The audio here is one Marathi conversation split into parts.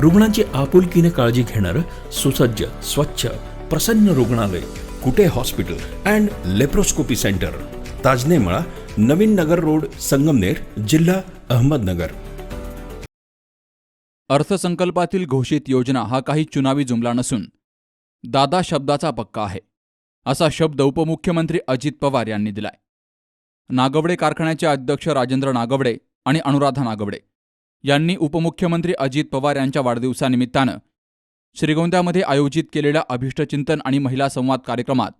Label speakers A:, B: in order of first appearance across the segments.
A: रुग्णांची आपुलकीने काळजी घेणारं सुसज्ज स्वच्छ प्रसन्न रुग्णालय Kute hospital and laparoscopy centre. Tajnemala Navin Nagar road Sangamner जिल्हा अहमदनगर.
B: अर्थसंकल्पातील घोषित योजना हा काही चुनावी जुमला नसून दादा शब्दाचा पक्का आहे असा शब्द उपमुख्यमंत्री अजित पवार यांनी दिलाय. नागवडे कारखान्याचे अध्यक्ष राजेंद्र नागवडे आणि अनुराधा नागवडे यांनी उपमुख्यमंत्री अजित पवार यांच्या वाढदिवसानिमित्तानं श्रीगोंद्यामध्ये आयोजित केलेल्या अभिष्टचिंतन आणि महिला संवाद कार्यक्रमात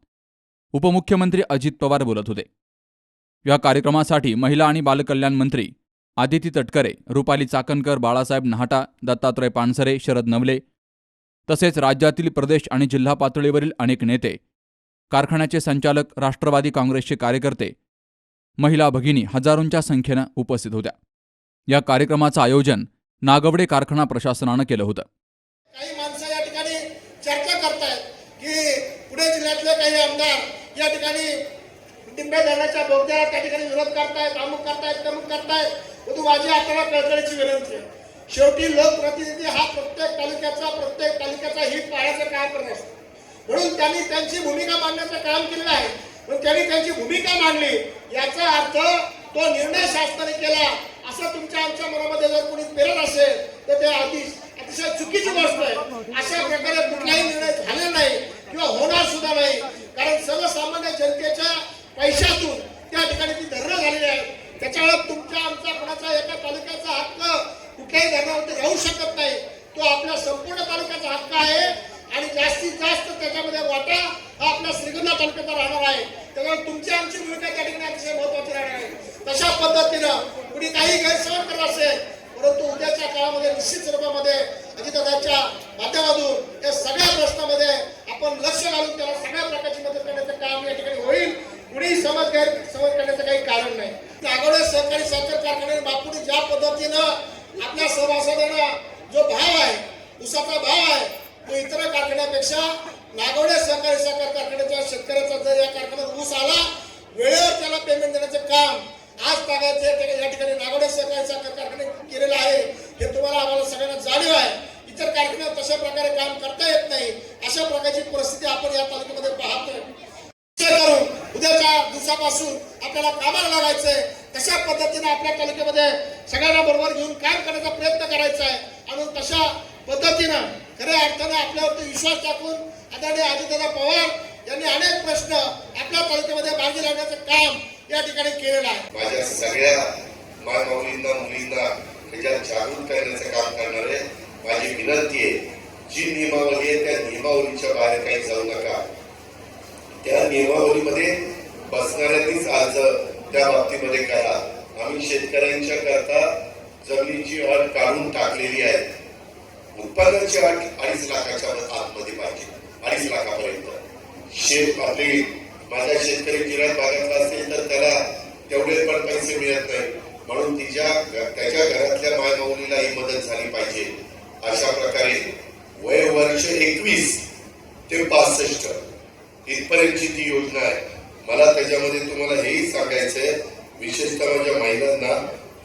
B: उपमुख्यमंत्री अजित पवार बोलत होते. या कार्यक्रमासाठी महिला आणि बालकल्याण मंत्री आदिती तटकरे रुपाली चाकणकर बाळासाहेब नहाटा दत्तात्रय पानसरे शरद नवले तसेच राज्यातील प्रदेश आणि जिल्हा पातळीवरील अनेक नेते कारखान्याचे संचालक राष्ट्रवादी काँग्रेसचे कार्यकर्ते महिला भगिनी हजारोंच्या संख्येनं उपस्थित होत्या. या कार्यक्रमाचं आयोजन नागवडे कारखाना प्रशासनानं केलं होतं.
C: काही माणसं या ठिकाणी चर्चा करतायत की पुणे जिल्ह्यातले काही आमदार या ठिकाणी डिंबे धरणाच्या बोगद्या त्या ठिकाणी विरोध करतायत अमुक करतायत तमुक करतायत. परंतु माझी आपल्याला कळकळीची विनंती आहे. शेवटी लोकप्रतिनिधी हा प्रत्येक तालुक्याचा प्रत्येक तालुक्याचा हित पाहायचं काम करत असतो म्हणून त्यांनी त्यांची भूमिका मांडण्याचं काम केलेलं आहे. पण त्यांनी त्यांची भूमिका मांडली याचा अर्थ तो निर्णय शासनाने केला असं तुमच्या आमच्या मनामध्ये जर कोणी पेरत असेल तर ते अतिश अतिशय चुकीची गोष्ट आहे. अशा प्रकारे कुठलाही निर्णय झाला नाही किंवा होणार सुद्धा नाही. कारण सर्वसामान्य जनतेच्या पैशातून त्या ठिकाणी ती धरणं झालेली आहे त्याच्यामुळे तुमच्या आमचा कोणाचा एका तालुक्याचा हक्क कुठल्याही धरणावरती राहू शकत नाही. तो आपल्या संपूर्ण तालुक्याचा हक्क आहे. आणि जास्तीत जास्त त्याच्यामध्ये वाटा हा आपल्या श्रीगंधा तालुक्याचा राहणार आहे. त्यामुळे तुमची आमची भूमिका त्या ठिकाणी अतिशय महत्वाची राहणार आहे. तशा पद्धतीनं कुणी काही गैरसमज करत असेल परंतु उद्याच्या काळामध्ये निश्चित स्वरूपामध्ये अजितदाच्या माध्यमातून या सगळ्या प्रश्नामध्ये आपण लक्ष घालून त्याला सगळ्या प्रकारची मदत करण्याचं काम या ठिकाणी होईल. कुणीही समज गैर समज करण्याचं काही कारण नाही. नागवडे सहकारी साखर कारखान्याने बापूने ज्या पद्धतीनं आपल्या सभासदांना जो भाव आहे उसाचा भाव आहे तो इतर कारखान्यापेक्षा नागवडे सहकारी साखर कारखान्याच्या शेतकऱ्याचा जर या कारखान्यात ऊस आला वेळेवर त्याला पेमेंट देण्याचं काम आज तागायचे या ठिकाणी नागोडे सहकारी साखर कारखाने केलेलं आहे. हे तुम्हाला आम्हाला सगळ्यांना जाणीव आहे. इतर कारखान्यात तशा प्रकारे काम करता येत नाही. अशा प्रकारची परिस्थिती आपण या तालुक्यामध्ये पाहतोय. करून उद्याच्या दिवसापासून आपल्याला कामाला लागायचंय. तशा पद्धतीने आपल्या तालुक्यामध्ये सगळ्यांना बरोबर घेऊन काम करण्याचा प्रयत्न करायचा आहे. आणि तशा पद्धतीनं खऱ्या अर्थानं आपल्यावरती विश्वास टाकून आदरणीय अजितदादा पवार यांनी अनेक प्रश्न आपल्या तालुक्यामध्ये मार्गी लावण्याचं काम या ठिकाणी केलेला आहे.
D: माझ्या सगळ्या मायमाऊलींना मुलींना त्याच्यात जागृत करण्याचं काम करणारे माझी विनंती आहे जी नियमावली आहे त्या नियमावलीच्या बाहेर काही जाऊ नका. त्या नियमावलीमध्ये बसणाऱ्यांनीच अर्ज त्या बाबतीमध्ये करा. आम्ही शेतकऱ्यांच्या करता जमिनीची अट काढून टाकलेली आहे. उत्पादनाची अट अडीच लाखाच्या आतमध्ये पाहिजे. अडीच लाखापर्यंत. शेत आपली माझ्या शेतकरी जिल्ह्यात भागात तेवढे पण पैसे मिळत नाही. म्हणून तिच्या त्याच्या घरातल्या मायमाऊलीला ही मदत झाली पाहिजे. अशा प्रकारे वय वर्ष एकवीस ते पासष्ट इथपर्यंतची ती योजना आहे. मला त्याच्यामध्ये तुम्हाला हेही सांगायचंय विशेषतः माझ्या महिलांना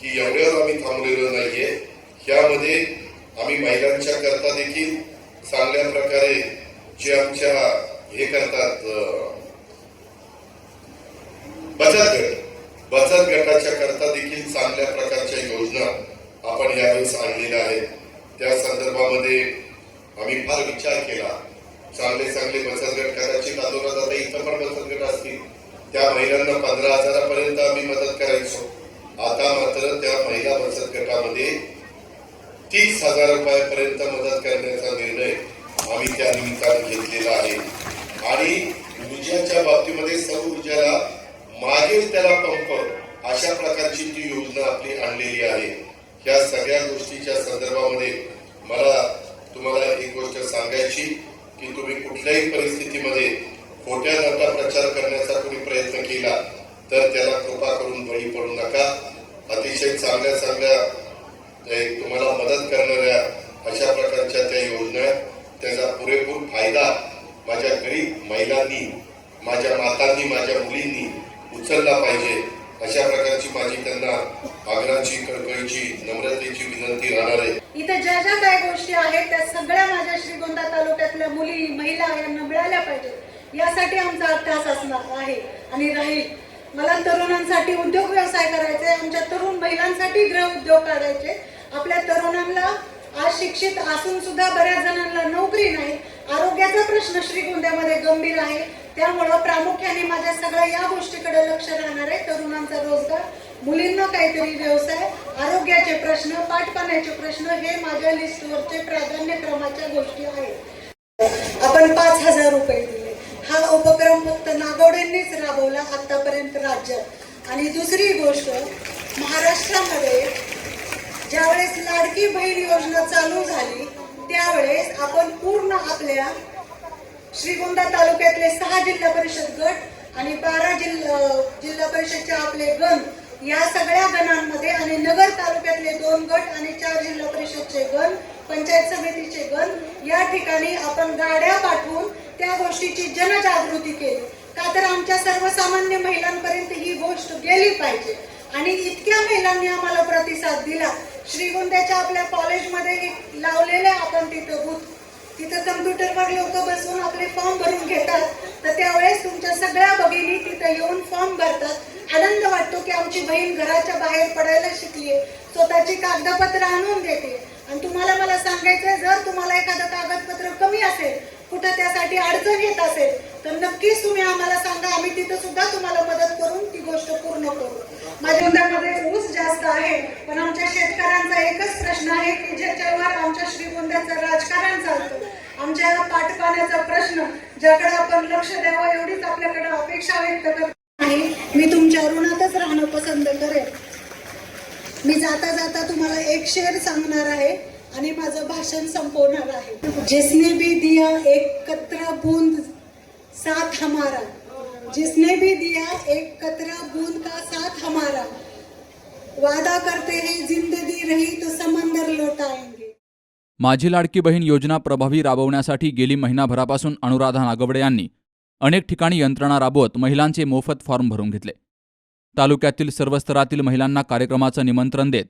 D: की एवढ्यावर आम्ही थांबलेलो नाहीये. ह्यामध्ये आम्ही महिलांच्या करता देखील चांगल्या प्रकारे जे आमच्या हे करतात बचत गट. बचत गटाच्या करता देखील चांगल्या प्रकारच्या योजना आपण यावेळेस आणलेल्या आहेत. त्या संदर्भामध्ये आम्ही फार विचार केला. चांगले चांगले बचत गट करायचे तातोरात आता इथं पण बचत गट असतील. त्या महिलांना पंधरा हजारापर्यंत आम्ही मदत करायचो. आता मात्र त्या महिला बचत गटामध्ये तीस हजार रुपयापर्यंत मदत करण्याचा निर्णय आम्ही त्या निमित्ताने घेतलेला आहे. आणि ऊर्जाच्या बाबतीमध्ये सौर ऊर्जाला मागेल त्याला पंप अशा प्रकारची ती योजना आपली आणलेली आहे. या सगळ्या गोष्टीच्या संदर्भामध्ये मला तुम्हाला एक गोष्ट सांगायची की तुम्ही कुठल्याही परिस्थितीमध्ये खोट्या नव्हता प्रचार करण्याचा कोणी प्रयत्न केला तर त्याला कृपा करून बळी पडू नका. अतिशय चांगल्या चांगल्या तुम्हाला मदत करणाऱ्या अशा प्रकारच्या त्या योजना आहेत त्याचा पुरेपूर फायदा माझ्या गरीब महिलांनी माझ्या मातांनी माझ्या मुलींनी उचलला पाहिजे अशा प्रकारची माझी त्यांना आग्रहाची कळकळीची नम्रतेची विनंती राहणार आहे
E: इथे ज्या ज्या काही गोष्टी आहेत त्या सगळ्या माझ्या श्रीगोंदा तालुक्यातल्या मुली महिला यांना मिळाल्या पाहिजेत. यासाठी आमचा अभ्यास असणार आहे. आणि राहील मला तरुणांसाठी उद्योग व्यवसाय करायचे आमच्या तरुण महिलांसाठी गृह उद्योग काढायचे. आपल्या तरुणांना आज शिक्षित असून सुद्धा बऱ्याच जणांना नोकरी नाही. आरोग्याचा प्रश्न श्रीगोंद्यामध्ये गंभीर आहे. त्यामुळं प्रामुख्याने माझ्या सगळ्या या गोष्टीकडे लक्ष राहणार आहे. तरुणांचा रोजगार मुलींना काहीतरी व्यवसाय आरोग्याचे प्रश्न पाठपाण्याचे प्रश्न हे माझ्या लिस्टवरचे प्राधान्यक्रमाच्या गोष्टी आहेत. आपण पाच हजार रुपये दिले. हा उपक्रम फक्त नागवडेंनीच राबवला आतापर्यंत राज्यात. आणि दुसरी गोष्ट महाराष्ट्रामध्ये ज्यावेळेस लाडकी बहीण योजना चालू झाली त्यावेळेस आपण पूर्ण आपल्या श्रीगोंदा तालुक्यातले सहा जिल्हा परिषद गट आणि बारा जिल्हा जिल्हा परिषदचे आपले गण या सगळ्या गणांमध्ये आणि नगर तालुक्यातले दोन गट आणि चार जिल्हा परिषदचे गण पंचायत समितीचे गण या ठिकाणी आपण गाड्या पाठवून त्या गोष्टीची जनजागृती केली. का तर आमच्या सर्वसामान्य महिलांपर्यंत ही गोष्ट गेली पाहिजे. आणि इतक्या महिलांनी आम्हाला प्रतिसाद दिला. श्रीगोंद्याच्या आपल्या कॉलेजमध्ये एक लावलेले आपण तिथं बूथ तिथं कम्प्युटरवर लोक बसून आपले फॉर्म भरून घेतात. तर त्यावेळेस तुमच्या सगळ्या भगिनी तिथं येऊन फॉर्म भरतात. आमची बहीण घराच्या बाहेर पडायला शिकली स्वतःची कागदपत्र आणून देते. आणि तुम्हाला मला सांगायचं जर तुम्हाला एखादं कागदपत्र कमी असेल कुठं त्यासाठी अडचण येत असेल तर नक्कीच तुम्ही आम्हाला सांगा. आम्ही तिथं सुद्धा तुम्हाला मदत करून ती गोष्ट पूर्ण करू. माझ्या गोंद्यामध्ये ऊस जास्त आहे पण आमच्या शेतकऱ्यांचा एकच प्रश्न आहे की ज्याच्यावर आमच्या श्रीगोंद्याचं राजकारण चालतं आमच्या पाठपाण्याचा प्रश्न ज्याकडे आपण लक्ष द्यावं एवढीच आपल्याकडे अपेक्षा व्यक्त करतो. आहे मी तुमच्या ऋणातच राहणं पसंत करेन. मी जाता जाता तुम्हाला एक शेर सांगणार आहे आणि माझं भाषण संपवणार आहे. जिसने भी दिया एक कतरा बूंद साथ हमारा. जिसने भी दिया एक कतरा बूंद का साथ हमारा. वादा करते हैं जिंदगी रही तो समंदर लौटाएंगे.
B: माझी लाडकी बहीण योजना प्रभावी राबवण्यासाठी गेली महिनाभरापासून अनुराधा नागवडे यांनी अनेक ठिकाणी यंत्रणा राबवत महिलांचे मोफत फॉर्म भरून घेतले. तालुक्यातील सर्व स्तरातील महिलांना कार्यक्रमाचं निमंत्रण देत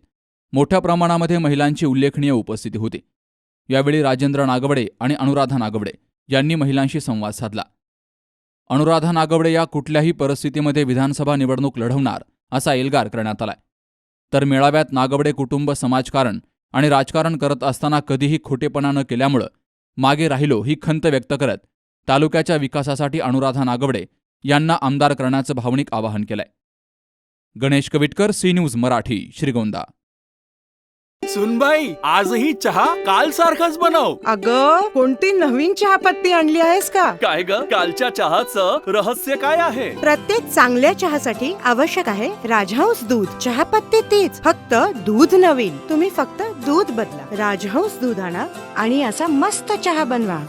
B: मोठ्या प्रमाणामध्ये महिलांची उल्लेखनीय उपस्थिती होती. यावेळी राजेंद्र नागवडे आणि अनुराधा नागवडे यांनी महिलांशी संवाद साधला. अनुराधा नागवडे या कुठल्याही परिस्थितीमध्ये विधानसभा निवडणूक लढवणार असा एल्गार करण्यात आलाय. तर मेळाव्यात नागवडे कुटुंब समाजकारण आणि राजकारण करत असताना कधीही खोटेपणा न केल्यामुळं मागे राहिलो ही खंत व्यक्त करत तालुक्याच्या विकासासाठी अनुराधा नागवडे यांना आमदार करण्याचं भावनिक आवाहन केलंय. Ganesh Kavitkar C news Marathi Shrigonda.
F: सुनबाई आजही चहा काल सारखाच बनव.
G: अग कोणती नवीन चहापत्ती आणली आहेस का?
F: काय ग? कालच्या चहाचं रहस्य काय आहे?
G: प्रत्येक चांगल्या चहासाठी आवश्यक आहे राजहंस दूध. चहापत्ती तीच फक्त दूध नवीन. तुम्ही फक्त दूध बदला. राजहंस दूध आणा आणि असा मस्त चहा बनवा.